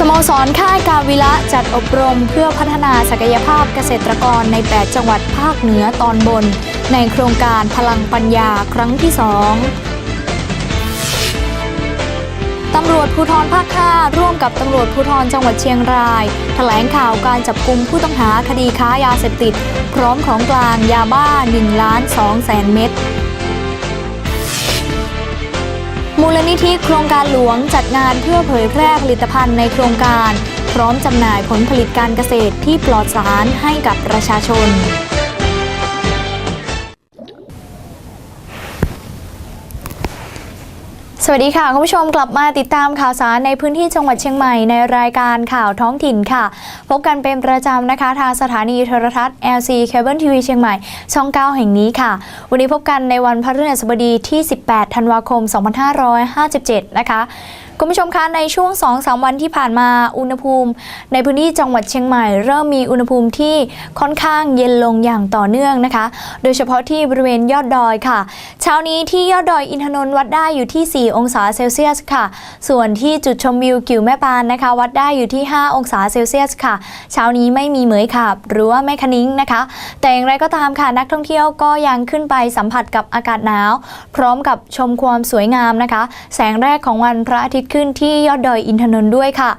สโมสรค่ายกาวิระจัดอบรมเพื่อพัฒนาศักยภาพเกษตรกรใน 8 จังหวัดภาคเหนือตอนบน ในโครงการพลังปัญญาครั้งที่ 2 ตำรวจภูธรภาค 5 ร่วมกับตำรวจภูธรจังหวัดเชียงราย แถลงข่าวการจับกุมผู้ต้องหาคดีค้ายาเสพติด พร้อมของกลางยาบ้า1ล้าน2แสนเม็ด มูลนิธิโครงการหลวงจัดงานเพื่อเผยแพร่ผลิตภัณฑ์ในโครงการ พร้อมจำหน่ายผลผลิตการเกษตรที่ปลอดสารให้กับประชาชน สวัสดีค่ะ คุณผู้ชมกลับมาติดตามข่าวสารในพื้นที่จังหวัดเชียงใหม่ในรายการข่าวท้องถิ่นค่ะ พบกันเป็นประจำนะคะทางสถานีโทรทัศน์ LC Cable TV เชียงใหม่ ช่อง 9 แห่งนี้ค่ะ วันนี้พบกันในวันพฤหัสบดีที่ 18 ธันวาคม 2557 นะคะ คุณผู้ชมคะในช่วง 2-3 วันที่ผ่านมาอุณหภูมิ ในพื้นที่จังหวัดเชียงใหม่เริ่มมีอุณหภูมิที่ค่อนข้างเย็นลงอย่างต่อเนื่องนะคะ โดยเฉพาะที่บริเวณยอดดอยค่ะ เช้านี้ที่ยอดดอยอินทนนท์วัดได้อยู่ที่ 4 องศาเซลเซียสค่ะ ส่วนที่จุดชมวิวกิวแม่ปานนะคะ วัดได้อยู่ที่ 5 องศาเซลเซียสค่ะ เช้านี้ไม่มีเหมยขับ หรือว่าแม่คะนิ้งนะคะ แต่อย่างไรก็ตามค่ะนักท่องเที่ยวก็ยังขึ้นไปสัมผัสกับอากาศหนาว พร้อมกับชมความสวยงามนะคะ แสงแรกของวันพระอาทิตย์ขึ้นที่ยอดดอยอินทนนท์ด้วยค่ะ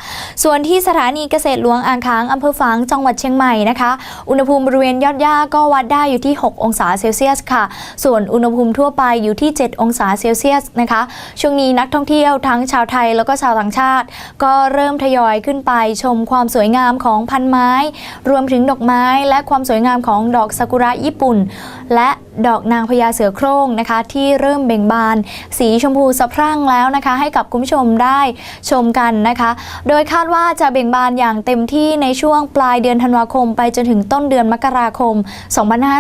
ส่วนที่สถานีเกษตรหลวงอ่างค้างอำเภอฝางจังหวัดเชียงใหม่นะคะ อุณหภูมิบริเวณยอดหญ้าก็วัดได้อยู่ที่ 6 องศาเซลเซียสค่ะ ส่วนอุณหภูมิทั่วไปอยู่ที่ 7 องศาเซลเซียสนะคะ ช่วงนี้นักท่องเที่ยวทั้งชาวไทยแล้วก็ชาวต่างชาติ ก็เริ่มทยอยขึ้นไปชมความสวยงามของพันไม้ รวมถึงดอกไม้และความสวยงามของดอกซากุระญี่ปุ่น และดอกนางพญาเสือโคร่งนะคะ ที่เริ่มเบ่งบาน สีชมพูสะพรั่งแล้วนะคะ ให้กับคุณผู้ชมได้ชมกันนะคะ โดยคาดว่าจะเบ่งบานอย่างเต็มที่ในช่วงปลายเดือนธันวาคม ไปจนถึงต้นเดือนมกราคม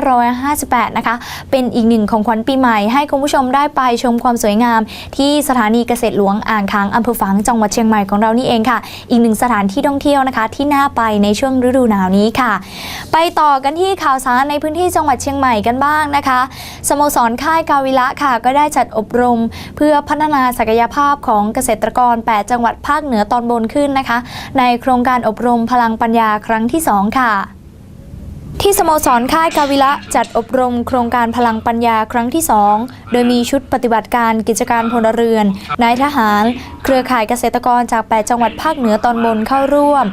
2558 นะคะ เป็นอีกหนึ่งของขวัญปีใหม่ให้คุณผู้ชมได้ไปชมความสวยงาม ที่สถานีเกษตรหลวงอ่างค้างอำเภอฝางจังหวัดเชียงใหม่ของเรานี่เองค่ะ อีกหนึ่งสถานที่ท่องเที่ยวนะคะ ที่น่าไปในช่วงฤดูหนาวนี้ค่ะ ไปต่อกันที่ข่าวสารในพื้นที่จังหวัดเชียงใหม่กันบ้างนะคะ สโมสรค่ายกาวิระค่ะ ก็ได้จัดอบรม เพื่อพัฒนาศักยภาพของเกษตรกร 8 จังหวัดภาคเหนือตอนบนขึ้นนะคะ ในโครงการอบรมพลังปัญญาครั้งที่ 2 ค่ะที่สโมสรค่ายกาวิระจัดอบรมโครงการพลังปัญญาครั้งที่ 2 โดยมีชุดปฏิบัติการกิจการพลเรือน นายทหาร เครือข่ายเกษตรกรจาก 8 จังหวัดภาคเหนือตอนบนเข้าร่วม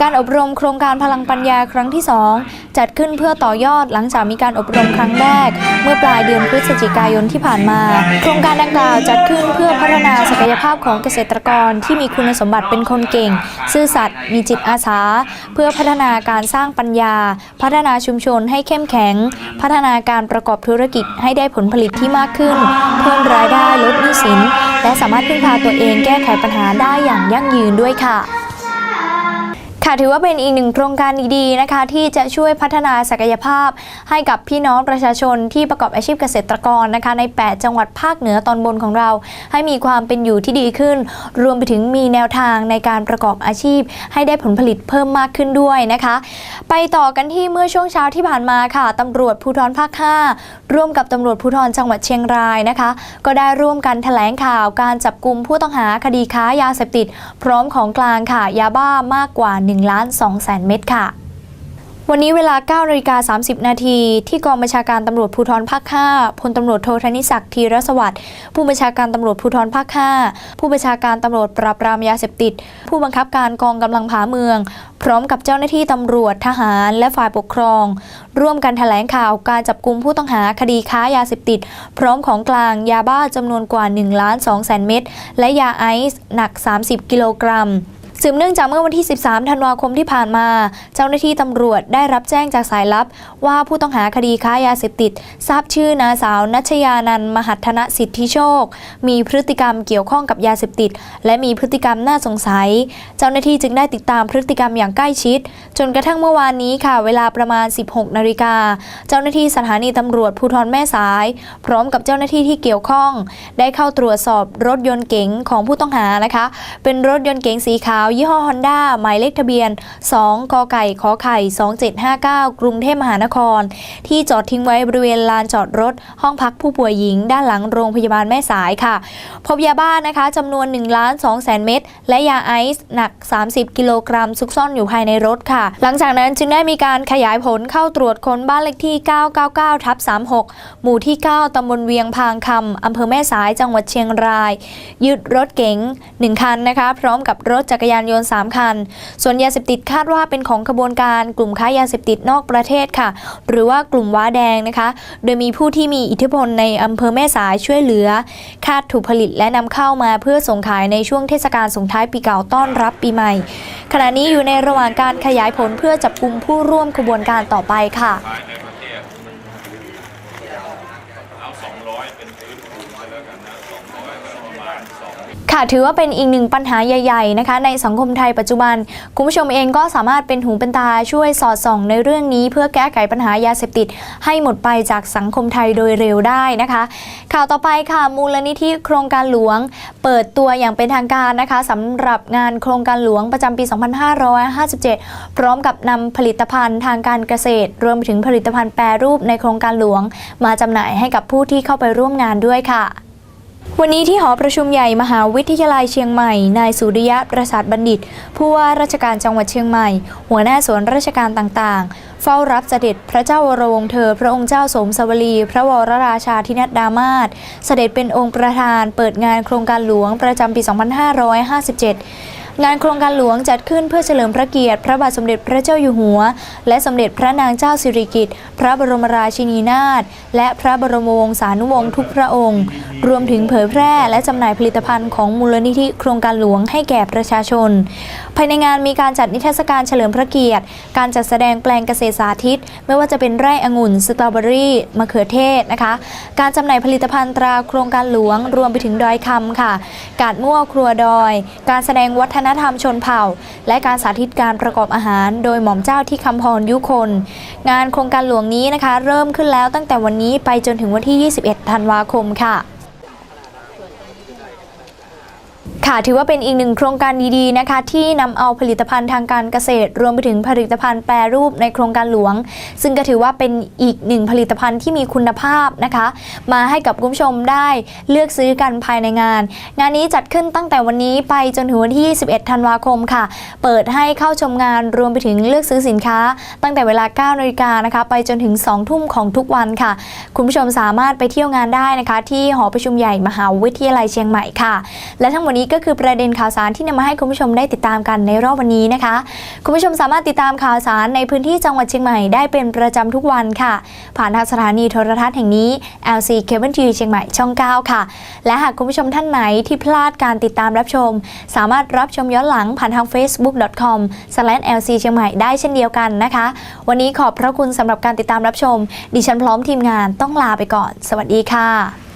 การอบรมโครงการพลังปัญญาครั้งที่ 2 จัดขึ้นเพื่อต่อยอดหลังจากมีการอบรมครั้งแรก เมื่อปลายเดือนพฤศจิกายนที่ผ่านมา โครงการดังกล่าวจัดขึ้นเพื่อพัฒนาศักยภาพของเกษตรกรที่มีคุณสมบัติเป็นคนเก่ง ซื่อสัตย์มีจิตอาสา เพื่อพัฒนาการสร้างปัญญา พัฒนาชุมชนให้เข้มแข็ง พัฒนาการประกอบธุรกิจให้ได้ผลผลิตที่มากขึ้นเพิ่มรายได้ลดหนี้สิน และสามารถพึ่งพาตัวเองแก้ไขปัญหาได้อย่างยั่งยืนด้วยค่ะ ค่ะถือว่าเป็นอีกหนึ่งโครงการดีๆนะคะ ที่จะช่วยพัฒนาศักยภาพ ให้กับพี่น้องประชาชนที่ประกอบอาชีพเกษตรกรนะคะ ใน 8 จังหวัดภาคเหนือตอนบนของเรา ให้มีความเป็นอยู่ที่ดีขึ้น รวมไปถึงมีแนวทางในการประกอบอาชีพ ให้ได้ผลผลิตเพิ่มมากขึ้นด้วยนะคะ ไปต่อกันที่เมื่อช่วงเช้าที่ผ่านมาค่ะตำรวจภูธรภาค 5 ร่วมกับตำรวจภูธรจังหวัดเชียงรายนะคะ ก็ได้ร่วมกันแถลงข่าวการจับกลุ่มผู้ต้องหาคดีค้ายาเสพติด พร้อมของกลางค่ะยาบ้ามากกว่า1 1ล้าน2แสนเม็ดค่ะ วันนี้เวลา9นาฬิกา30 นาทีที่กองบัญชาการตำรวจภูธรภาค 5 พลตำรวจโทธนิศักดิ์ธีรสวัสดิ์ผู้บัญชาการตำรวจภูธรภาค 5 ผู้บัญชาการตำรวจปราบปรามยาเสพติด ผู้บังคับการกองกำลังผาเมืองพร้อมกับเจ้าหน้าที่ตำรวจทหารและฝ่ายปกครอง ร่วมกันแถลงข่าวการจับกุมผู้ต้องหาคดีค้ายาเสพติด พร้อมของกลางยาบ้าจำนวนกว่า1ล้าน2แสนเม็ดและยาไอซ์หนัก 30 กิโลกรัม สืบเนื่องจากเมื่อวันที่ 13 ธันวาคมที่ผ่านมา เจ้าหน้าที่ตำรวจได้รับแจ้งจากสายลับ ว่าผู้ต้องหาคดีค้ายาเสพติด ทราบชื่อนางสาวนัชยานันท์มหัฒนสิทธิโชค มีพฤติกรรมเกี่ยวข้องกับยาเสพติด และมีพฤติกรรมน่าสงสัย เจ้าหน้าที่จึงได้ติดตามพฤติกรรมอย่างใกล้ชิด จนกระทั่งเมื่อวานนี้ค่ะ เวลาประมาณ 16 นาฬิกา เจ้าหน้าที่สถานีตำรวจภูธรแม่สาย พร้อมกับเจ้าหน้าที่ที่เกี่ยวข้อง ได้เข้าตรวจสอบรถยนต์เก๋งของผู้ต้องหานะคะ เป็นรถยนต์เก๋งสีขาวยี่ห้อ Honda หมายเลขทะเบียน 2 กไก่ขอไข่ 2759 กรุงเทพมหานคร ที่จอดทิ้งไว้บริเวณลานจอดรถ ห้องพักผู้ป่วยหญิง ด้านหลังโรงพยาบาลแม่สายค่ะ พบยาบ้านะคะจำนวน1ล้าน2แสนเม็ดและยาไอซ์หนัก 30 กิโลกรัมซุกซ่อนอยู่ภายในรถค่ะ หลังจากนั้นจึงได้มีการขยายผลเข้าตรวจค้นบ้านเลขที่ 999ทับ36 หมู่ที่ 9ตำบลเวียงพางคำอำเภอแม่สายจังหวัดเชียงราย ยึดรถเก๋ง1คันนะคะ พร้อมกับรถจักรยานยนต์ 3 คัน ส่วนยาเสพติดคาดว่าเป็นของขบวนการกลุ่มค้ายาเสพติดนอกประเทศค่ะ หรือว่ากลุ่มว้าแดงนะคะ โดยมีผู้ที่มีอิทธิพลในอำเภอแม่สายช่วยเหลือ คาดถูกผลิตและนำเข้ามาเพื่อส่งขายในช่วงเทศกาลส่งท้ายปีเก่าต้อนรับปีใหม่ ขณะนี้อยู่ในระหว่างการขยายผลเพื่อจับกลุ่มผู้ร่วมขบวนการต่อไปค่ะเอาสองร้อยเป็นพื้นภูมิไปแล้วกันนะ ค่ะถือว่าเป็นอีกหนึ่งปัญหาใหญ่ๆนะคะ ในสังคมไทยปัจจุบัน คุณผู้ชมเองก็สามารถเป็นหูเป็นตาช่วยสอดส่องในเรื่องนี้ เพื่อแก้ไขปัญหายาเสพติด ให้หมดไปจากสังคมไทยโดยเร็วได้นะคะ ข่าวต่อไปค่ะมูลนิธิโครงการหลวง เปิดตัวอย่างเป็นทางการนะคะสำหรับงานโครงการหลวงประจำปี 2557 พร้อมกับนำผลิตภัณฑ์ทางการเกษตร รวมถึงผลิตภัณฑ์แปรรูปในโครงการหลวง มาจำหน่ายให้กับผู้ที่เข้าไปร่วมงานด้วยค่ะ วันนี้ที่หอประชุมใหญ่มหาวิทยาลัยเชียงใหม่ นายสุริยะประสาทบัณฑิต ผู้ว่าราชการจังหวัดเชียงใหม่ หัวหน้าส่วนราชการต่างๆ เฝ้ารับเสด็จพระเจ้าวรวงศ์เธอ พระองค์เจ้าสมสวลี พระวรราชาธินัดดามาศเสด็จเป็นองค์ประธาน เปิดงานโครงการหลวงประจำปี 2557 งานโครงการหลวงจัดขึ้นเพื่อเฉลิมพระเกียรติ พระบาทสมเด็จพระเจ้าอยู่หัว และสมเด็จพระนางเจ้าสิริกิติ์พระบรมราชินีนาถและพระบรมวงศานุวงศ์ทุกพระองค์ รวมถึงเผยแพร่และจำหน่ายผลิตภัณฑ์ของมูลนิธิโครงการหลวงให้แก่ประชาชน ภายในงานมีการจัดนิทรรศการเฉลิมพระเกียรติ การจัดแสดงแปลงเกษตรสาธิต ไม่ว่าจะเป็นไร่องุ่นสตรอเบอรี่มะเขือเทศนะคะ การจำหน่ายผลิตภัณฑ์ตราโครงการหลวง รวมไปถึงดอยคำค่ะ กาดมั่วครัวดอย การแสดงวัฒนนธรรมชนเผ่า และการสาธิตการประกอบอาหาร โดยหม่อมเจ้าที่คำพรยุคน งานโครงการหลวงนี้นะคะ เริ่มขึ้นแล้วตั้งแต่วันนี้ไปจนถึงวันที่ 21 ธันวาคมค่ะ ค่ะถือว่าเป็นอีกหนึ่งโครงการดีๆนะคะ ที่นำเอาผลิตภัณฑ์ทางการเกษตร รวมไปถึงผลิตภัณฑ์แปรรูปในโครงการหลวง ซึ่งก็ถือว่าเป็นอีกหนึ่งผลิตภัณฑ์ที่มีคุณภาพนะคะ มาให้กับคุณผู้ชมได้เลือกซื้อกันภายในงาน งานนี้จัดขึ้นตั้งแต่วันนี้ไปจนถึงวันที่ 21 ธันวาคมค่ะ เปิดให้เข้าชมงานรวมไปถึงเลือกซื้อสินค้า ตั้งแต่เวลา9นาฬิกานะคะไปจนถึง 2 ทุ่มของทุกวันค่ะ คุณผู้ชมสามารถไปเที่ยวงานได้นะคะ ที่หอประชุมใหญ่มหาวิทยาลัยเชียงใหม่ค่ะ และทั้งหมดนี้ก็คือประเด็นข่าวสารที่นำมาให้คุณผู้ชมได้ติดตามกันในรอบวันนี้นะคะ คุณผู้ชมสามารถติดตามข่าวสารในพื้นที่จังหวัดเชียงใหม่ได้เป็นประจำทุกวันค่ะ ผ่านทางสถานีโทรทัศน์แห่งนี้ LC Cable TV เชียงใหม่ช่อง 9 ค่ะ และหากคุณผู้ชมท่านไหนที่พลาดการติดตามรับชม สามารถรับชมย้อนหลังผ่านทาง facebook.com/lc เชียงใหม่ได้เช่นเดียวกันนะคะ วันนี้ขอบพระคุณสำหรับการติดตามรับชม ดิฉันพร้อมทีมงานต้องลาไปก่อน สวัสดีค่ะ